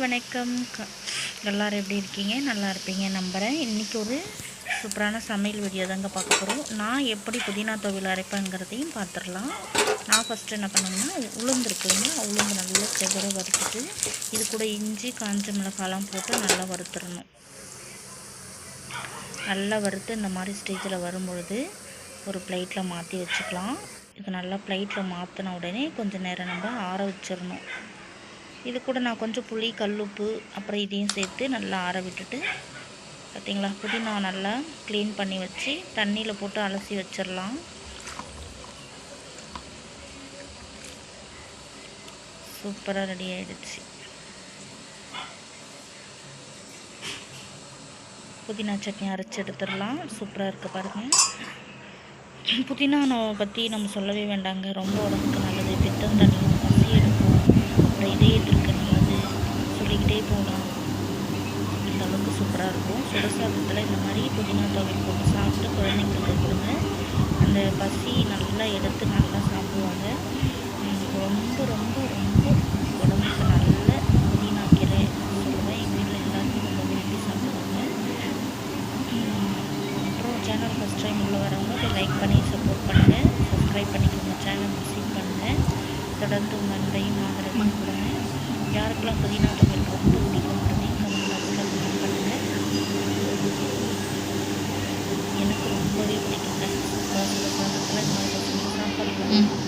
வணக்கம். க- எப்படி இருக்கீங்க? நல்லா இருப்பீங்க நம்புகிறேன் இன்றைக்கி ஒரு சூப்பரான சமையல் வீடியோ தாங்க பார்க்க போகிறோம் நான் எப்படி புதினா துவையல் அரைப்பேங்கிறதையும் பார்த்துடலாம். நான் ஃபஸ்ட்டு என்ன பண்ணேன்னா உளுந்து இருக்குங்க உளுந்து நல்லா செவர வறுத்துட்டு இது கூட இஞ்சி காஞ்ச மிளகாலாம் போட்டு நல்லா வறுத்துடணும். நல்லா வறுத்து இந்த மாதிரி ஸ்டேஜில் வரும்பொழுது ஒரு பிளேட்டில் மாற்றி வச்சுக்கலாம். இது நல்லா பிளேட்டில் மாற்றின உடனே கொஞ்சம் நேரம் நம்ம ஆற வச்சிடணும். இது கூட நான் கொஞ்சம் புளி கல்லுப்பு அப்புறம் இதையும் சேர்த்து நல்லா ஆற விட்டுட்டு பார்த்தீங்களா புதினா நல்லா க்ளீன் பண்ணி வச்சு தண்ணியில் போட்டு அலசி வச்சிடலாம். சூப்பராக ரெடி ஆகிடுச்சு புதினா சட்னி அரைச்சி எடுத்துடலாம். சூப்பராக இருக்குது பாருங்கள் புதினா பற்றி நம்ம சொல்லவே வேண்டாங்க. ரொம்ப உடம்புக்கு அப்புறம் இதயத்திற்கு சொல்லிக்கிட்டே போகலாம் அந்த அளவுக்கு சூப்பராக இருக்கும் சுடசாதத்தில் இந்த மாதிரி புதினா துவையல் போட்டு சாப்பிட்டு குழந்தைங்களுக்கு கொடுங்க அந்த பசி நல்லா எடுத்து நல்லா சாப்பிடுவாங்க ரொம்ப ரொம்ப ரொம்ப உடம்புக்கு நல்ல புதினா கீரை சொல்லுவேன் எங்கள் வீட்டில் எல்லாருமே ரொம்ப விரும்பி சாப்பிடுவாங்க அப்புறம் சேனல் ஃபஸ்ட் டைம் உள்ள வரவங்க அதை லைக் பண்ணி சப்போர்ட் பண்ணுங்கள் சப்ஸ்கிரைப் பண்ணிக்கோங்க சேனல் விசிட் பண்ணுங்கள் தொடர்ந்து உங்கள் அன்பையும் ஆதரவையும் கொடுங்க சூப்பராக புதினா தொழில் ரொம்ப பிடிக்கும் எனக்கு ரொம்பவே பிடிக்கும். சாப்பாடு சாப்பாடு